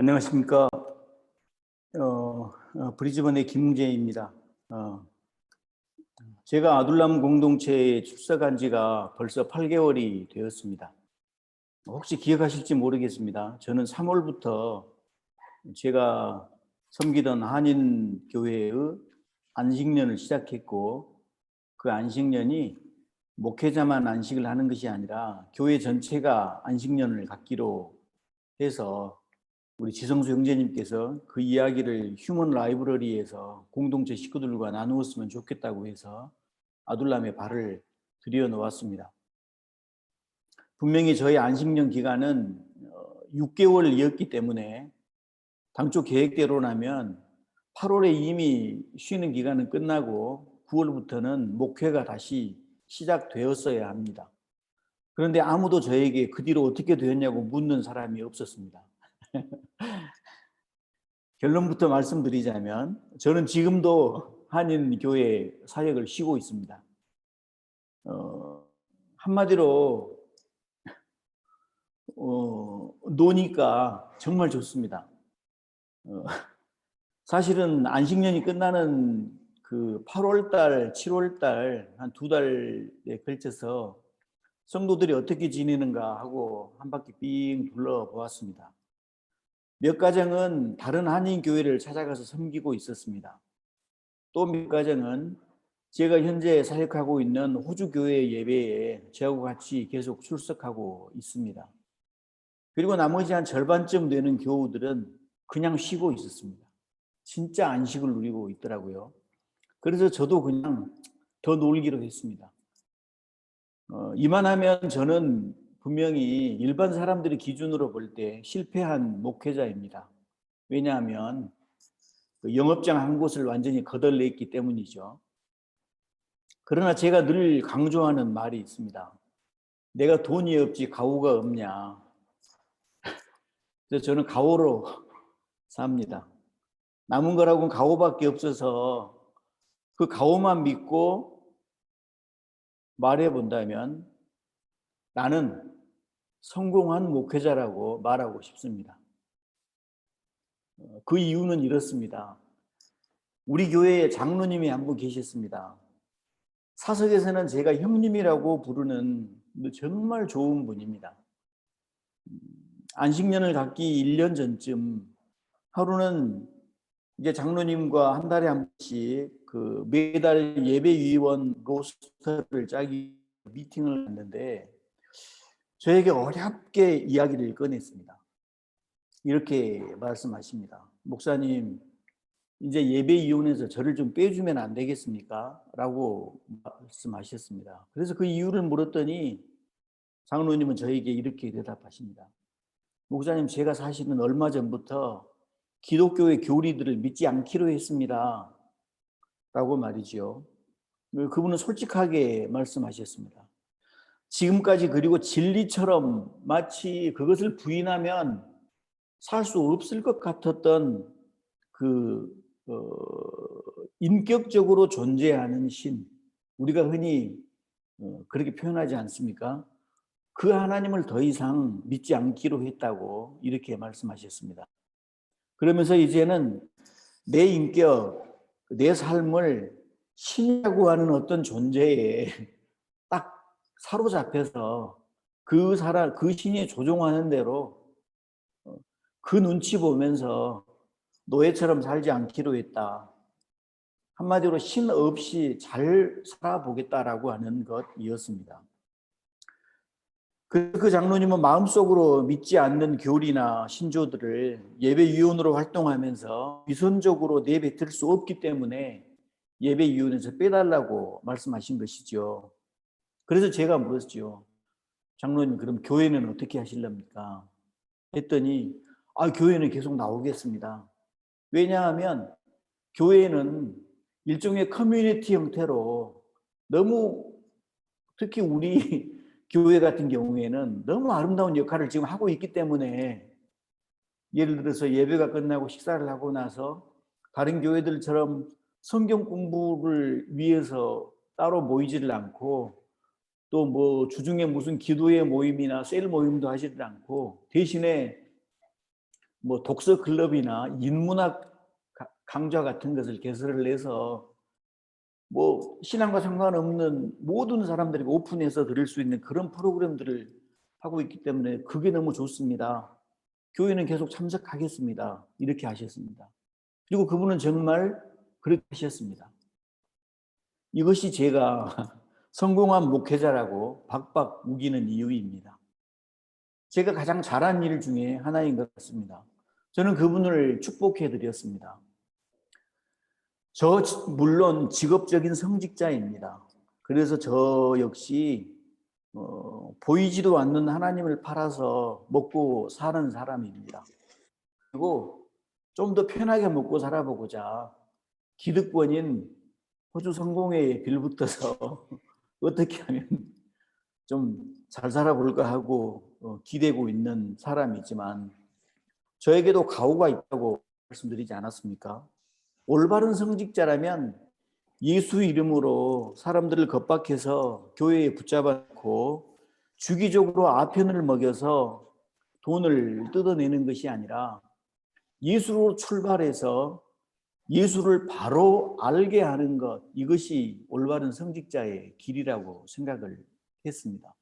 안녕하십니까. 어, 어, 브리즈번의 김웅재입니다. 어, 제가 아둘람 공동체에 출석한 지가 벌써 8개월이 되었습니다. 혹시 기억하실지 모르겠습니다. 저는 3월부터 제가 섬기던 한인교회의 안식년을 시작했고 그 안식년이 목회자만 안식을 하는 것이 아니라 교회 전체가 안식년을 갖기로 해서 우리 지성수 형제님께서 그 이야기를 휴먼 라이브러리에서 공동체 식구들과 나누었으면 좋겠다고 해서 아둘람에 발을 들여 놓았습니다. 분명히 저희 안식년 기간은 6개월이었기 때문에 당초 계획대로라면 8월에 이미 쉬는 기간은 끝나고 9월부터는 목회가 다시 시작되었어야 합니다. 그런데 아무도 저에게 그 뒤로 어떻게 되었냐고 묻는 사람이 없었습니다. 결론부터 말씀드리자면 저는 지금도 한인 교회 사역을 쉬고 있습니다. 어, 한마디로 어, 노니까 정말 좋습니다. 어, 사실은 안식년이 끝나는 그 8월달, 7월달 한 두 달에 걸쳐서 성도들이 어떻게 지내는가 하고 한 바퀴 삥 둘러보았습니다. 몇 가정은 다른 한인 교회를 찾아가서 섬기고 있었습니다. 또 몇 가정은 제가 현재 사역하고 있는 호주 교회 예배에 저하고 같이 계속 출석하고 있습니다. 그리고 나머지 한 절반쯤 되는 교우들은 그냥 쉬고 있었습니다. 진짜 안식을 누리고 있더라고요. 그래서 저도 그냥 더 놀기로 했습니다. 어, 이만하면 저는 분명히 일반 사람들의 기준으로 볼 때 실패한 목회자입니다. 왜냐하면 그 영업장 한 곳을 완전히 거덜냈기 때문이죠. 그러나 제가 늘 강조하는 말이 있습니다. 내가 돈이 없지 가오가 없냐. 그래서 저는 가오로 삽니다. 남은 거라고는 가오밖에 없어서 그 가오만 믿고 말해 본다면 나는 성공한 목회자라고 말하고 싶습니다. 어, 그 이유는 이렇습니다. 우리 교회에 장로님이 한 분 계셨습니다. 사석에서는 제가 형님이라고 부르는 정말 좋은 분입니다. 음, 안식년을 갖기 1년 전쯤 하루는 이제 장로님과 한 달에 한 번씩 그 매달 예배위원 로스터를 짜기 미팅을 했는데 저에게 어렵게 이야기를 꺼냈습니다. 이렇게 말씀하십니다. 목사님, 이제 예배위원회에서 저를 좀 빼주면 안 되겠습니까? 라고 말씀하셨습니다. 그래서 그 이유를 물었더니 장로님은 저에게 이렇게 대답하십니다. 목사님, 제가 사실은 얼마 전부터 기독교의 교리들을 믿지 않기로 했습니다. 라고 말이죠. 그분은 솔직하게 말씀하셨습니다. 지금까지 그리고 진리처럼 마치 그것을 부인하면 살 수 없을 것 같았던 그 어, 인격적으로 존재하는 신 우리가 흔히 어, 그렇게 표현하지 않습니까? 그 하나님을 더 이상 믿지 않기로 했다고 이렇게 말씀하셨습니다. 그러면서 이제는 내 인격, 내 삶을 신이라고 하는 어떤 존재에 딱 사로잡혀서 그 사람, 그 신이 조종하는 대로 어, 그 눈치 보면서 노예처럼 살지 않기로 했다. 한마디로 신 없이 잘 살아보겠다라고 하는 것이었습니다. 그, 그 장로님은 마음속으로 믿지 않는 교리나 신조들을 예배위원으로 활동하면서 위선적으로 내뱉을 수 없기 때문에 예배위원회에서 빼달라고 말씀하신 것이죠. 그래서 제가 물었죠. 장로님, 그럼 교회는 어떻게 하실랍니까? 했더니, 아, 교회는 계속 나오겠습니다. 왜냐하면 교회는 일종의 커뮤니티 형태로 너무 특히 우리 교회 같은 경우에는 너무 아름다운 역할을 지금 하고 있기 때문에 예를 들어서 예배가 끝나고 식사를 하고 나서 다른 교회들처럼 성경 공부를 위해서 따로 모이지를 않고 또 뭐 주중에 무슨 기도의 모임이나 셀 모임도 하지를 않고 대신에 뭐 독서 클럽이나 인문학 가- 강좌 같은 것을 개설을 해서 뭐 신앙과 상관없는 모든 사람들이 오픈해서 들을 수 있는 그런 프로그램들을 하고 있기 때문에 그게 너무 좋습니다. 교회는 계속 참석하겠습니다. 이렇게 하셨습니다. 그리고 그분은 정말 그렇게 하셨습니다. 이것이 제가 성공한 목회자라고 박박 우기는 이유입니다. 제가 가장 잘한 일 중에 하나인 것 같습니다. 저는 그분을 축복해 드렸습니다. 저 지- 물론 직업적인 성직자입니다. 그래서 저 역시 어, 보이지도 않는 하나님을 팔아서 먹고 사는 사람입니다. 그리고 좀 더 편하게 먹고 살아보고자 기득권인 호주 성공회에 빌붙어서 어떻게 하면 좀 잘 살아볼까 하고 어, 기대고 있는 사람이지만 저에게도 가오가 있다고 말씀드리지 않았습니까? 올바른 성직자라면 예수 이름으로 사람들을 겁박해서 교회에 붙잡아놓고 주기적으로 아편을 먹여서 돈을 뜯어내는 것이 아니라 예수로 출발해서 예수를 바로 알게 하는 것 이것이 올바른 성직자의 길이라고 생각을 했습니다.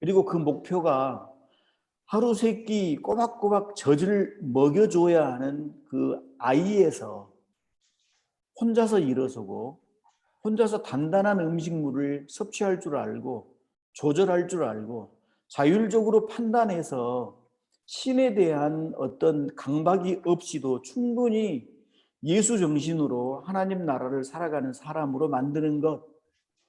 그리고 그 목표가 하루 세 끼 꼬박꼬박 젖을 먹여줘야 하는 그 아이에서 혼자서 일어서고 혼자서 단단한 음식물을 섭취할 줄 알고 조절할 줄 알고 자율적으로 판단해서 신에 대한 어떤 강박이 없이도 충분히 예수 정신으로 하나님 나라를 살아가는 사람으로 만드는 것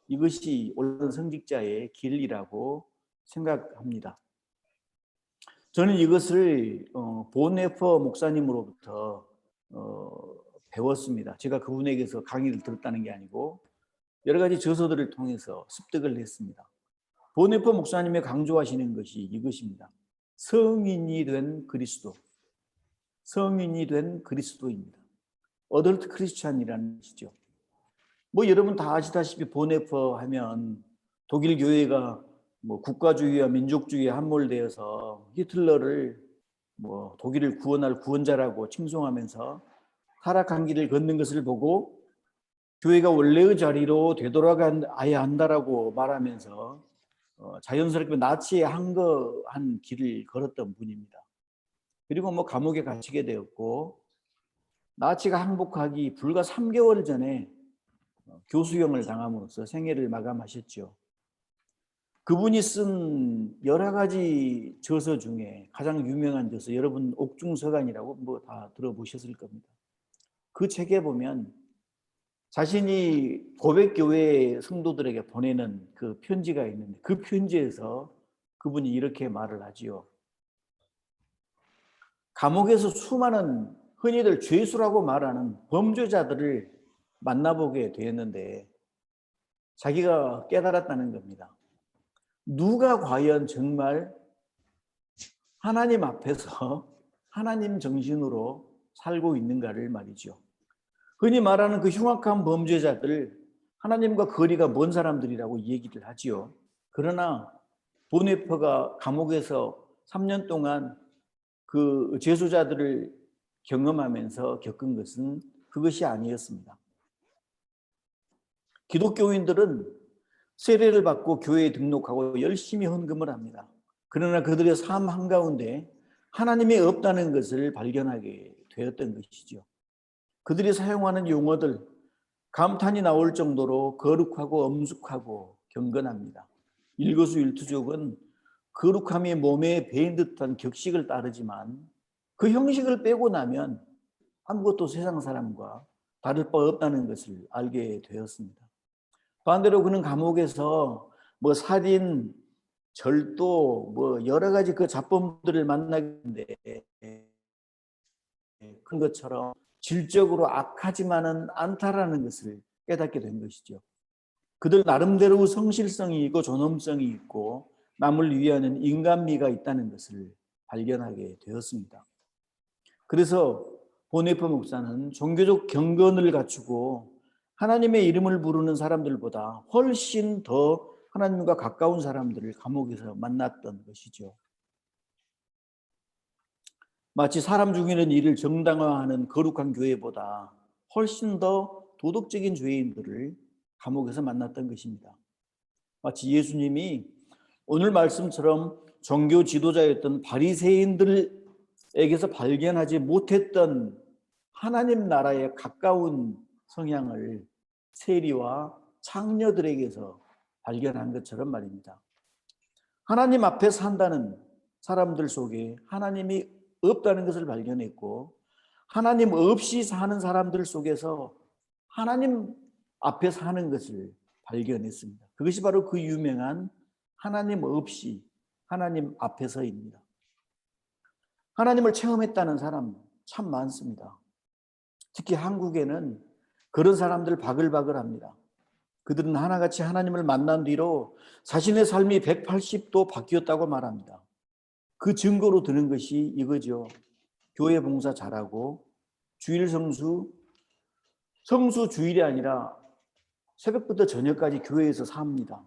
이것이 올바른 성직자의 길이라고 생각합니다. 저는 이것을 어, 보네퍼 목사님으로부터 어, 배웠습니다. 제가 그분에게서 강의를 들었다는 게 아니고 여러 가지 저서들을 통해서 습득을 했습니다. 보네퍼 목사님의 강조하시는 것이 이것입니다. 성인이 된 그리스도, 성인이 된 그리스도입니다. 어덜트 크리스찬이라는 것이죠. 뭐 여러분 다 아시다시피 보네퍼 하면 독일 교회가 뭐 국가주의와 민족주의에 함몰되어서 히틀러를 뭐 독일을 구원할 구원자라고 칭송하면서 타락한 길을 걷는 것을 보고 교회가 원래의 자리로 되돌아가야 한다라고 말하면서 어, 자연스럽게 나치에 항거한 길을 걸었던 분입니다. 그리고 뭐 감옥에 갇히게 되었고 나치가 항복하기 불과 3개월 전에 어, 교수형을 당함으로써 생애를 마감하셨죠. 그분이 쓴 여러 가지 저서 중에 가장 유명한 저서 여러분 옥중서간이라고 뭐 다 들어보셨을 겁니다. 그 책에 보면 자신이 고백교회 성도들에게 보내는 그 편지가 있는데 그 편지에서 그분이 이렇게 말을 하지요. 감옥에서 수많은 흔히들 죄수라고 말하는 범죄자들을 만나보게 되었는데 자기가 깨달았다는 겁니다. 누가 과연 정말 하나님 앞에서 하나님 정신으로 살고 있는가를 말이죠. 흔히 말하는 그 흉악한 범죄자들 하나님과 거리가 먼 사람들이라고 얘기를 하지요. 그러나 보네퍼가 감옥에서 3년 동안 그 재수자들을 경험하면서 겪은 것은 그것이 아니었습니다. 기독교인들은 세례를 받고 교회에 등록하고 열심히 헌금을 합니다. 그러나 그들의 삶 한가운데 하나님이 없다는 것을 발견하게 되었던 것이죠. 그들이 사용하는 용어들, 감탄이 나올 정도로 거룩하고 엄숙하고 경건합니다. 일거수일투족은 거룩함이 몸에 배인 듯한 격식을 따르지만 그 형식을 빼고 나면 아무것도 세상 사람과 다를 바 없다는 것을 알게 되었습니다. 반대로 그는 감옥에서 뭐 살인, 절도, 뭐 여러 가지 그 자범들을 만나는데 큰 것처럼 질적으로 악하지만은 않다라는 것을 깨닫게 된 것이죠. 그들 나름대로 성실성이 있고 존엄성이 있고 남을 위하는 인간미가 있다는 것을 발견하게 되었습니다. 그래서 보네퍼 목사는 종교적 경건을 갖추고 하나님의 이름을 부르는 사람들보다 훨씬 더 하나님과 가까운 사람들을 감옥에서 만났던 것이죠. 마치 사람 죽이는 일을 정당화하는 거룩한 교회보다 훨씬 더 도덕적인 죄인들을 감옥에서 만났던 것입니다. 마치 예수님이 오늘 말씀처럼 종교 지도자였던 바리새인들 에게서 발견하지 못했던 하나님 나라에 가까운 성향을 세리와 창녀들에게서 발견한 것처럼 말입니다. 하나님 앞에 산다는 사람들 속에 하나님이 없다는 것을 발견했고 하나님 없이 사는 사람들 속에서 하나님 앞에 사는 것을 발견했습니다. 그것이 바로 그 유명한 하나님 없이 하나님 앞에서입니다. 하나님을 체험했다는 사람 참 많습니다. 특히 한국에는 그런 사람들 바글바글합니다. 그들은 하나같이 하나님을 만난 뒤로 자신의 삶이 180도 바뀌었다고 말합니다. 그 증거로 드는 것이 이거죠. 교회 봉사 잘하고 주일 성수 성수 주일이 아니라 새벽부터 저녁까지 교회에서 삽니다.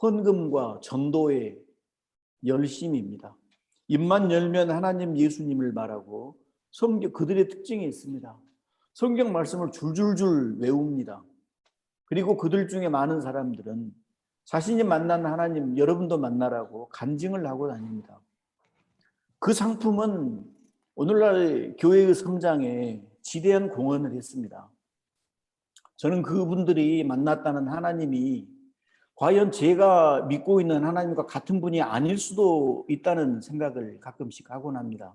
헌금과 전도의 열심입니다. 입만 열면 하나님 예수님을 말하고 성경 그들의 특징이 있습니다. 성경 말씀을 줄줄줄 외웁니다. 그리고 그들 중에 많은 사람들은 자신이 만난 하나님 여러분도 만나라고 간증을 하고 다닙니다. 그 상품은 오늘날 교회의 성장에 지대한 공헌을 했습니다. 저는 그분들이 만났다는 하나님이 과연 제가 믿고 있는 하나님과 같은 분이 아닐 수도 있다는 생각을 가끔씩 하곤 합니다.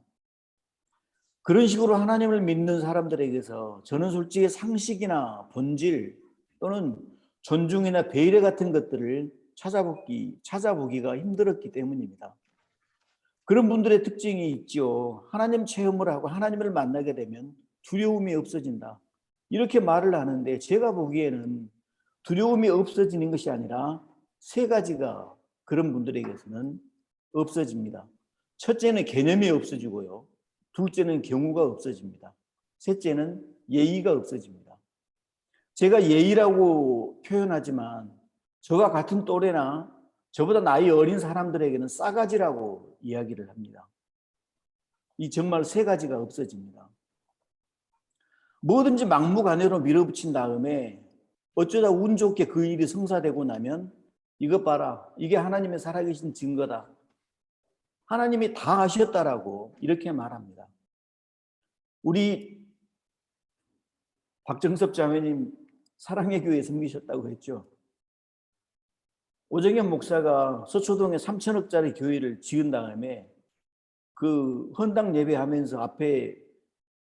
그런 식으로 하나님을 믿는 사람들에게서 저는 솔직히 상식이나 본질 또는 존중이나 배려 같은 것들을 찾아보기, 찾아보기가 힘들었기 때문입니다. 그런 분들의 특징이 있죠. 하나님 체험을 하고 하나님을 만나게 되면 두려움이 없어진다. 이렇게 말을 하는데 제가 보기에는 두려움이 없어지는 것이 아니라 세 가지가 그런 분들에게서는 없어집니다. 첫째는 개념이 없어지고요. 둘째는 경우가 없어집니다. 셋째는 예의가 없어집니다. 제가 예의라고 표현하지만 저와 같은 또래나 저보다 나이 어린 사람들에게는 싸가지라고 이야기를 합니다. 이 정말 세 가지가 없어집니다. 뭐든지 막무가내로 밀어붙인 다음에 어쩌다 운 좋게 그 일이 성사되고 나면 이것 봐라. 이게 하나님의 살아계신 증거다. 하나님이 다 하셨다라고 이렇게 말합니다. 우리 박정섭 자매님 사랑의 교회 섬기셨다고 했죠. 오정현 목사가 서초동에 3천억짜리 교회를 지은 다음에 그 헌당 예배하면서 앞에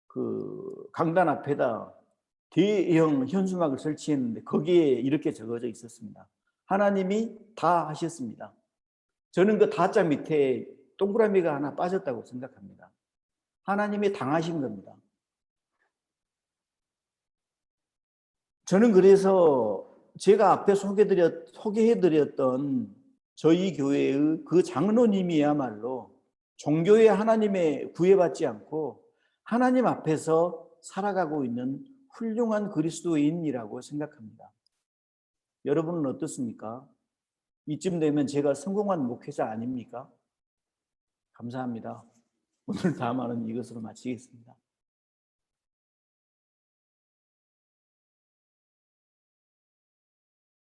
그 강단 앞에다 대형 현수막을 설치했는데 거기에 이렇게 적어져 있었습니다. 하나님이 다 하셨습니다. 저는 그 다자 밑에 동그라미가 하나 빠졌다고 생각합니다. 하나님이 당하신 겁니다. 저는 그래서 제가 앞에 소개드렸, 소개해드렸던 저희 교회의 그 장로님이야말로 종교의 하나님에 구애받지 않고 하나님 앞에서 살아가고 있는 훌륭한 그리스도인이라고 생각합니다. 여러분은 어떻습니까? 이쯤 되면 제가 성공한 목회자 아닙니까? 감사합니다. 오늘 담화는 이것으로 마치겠습니다.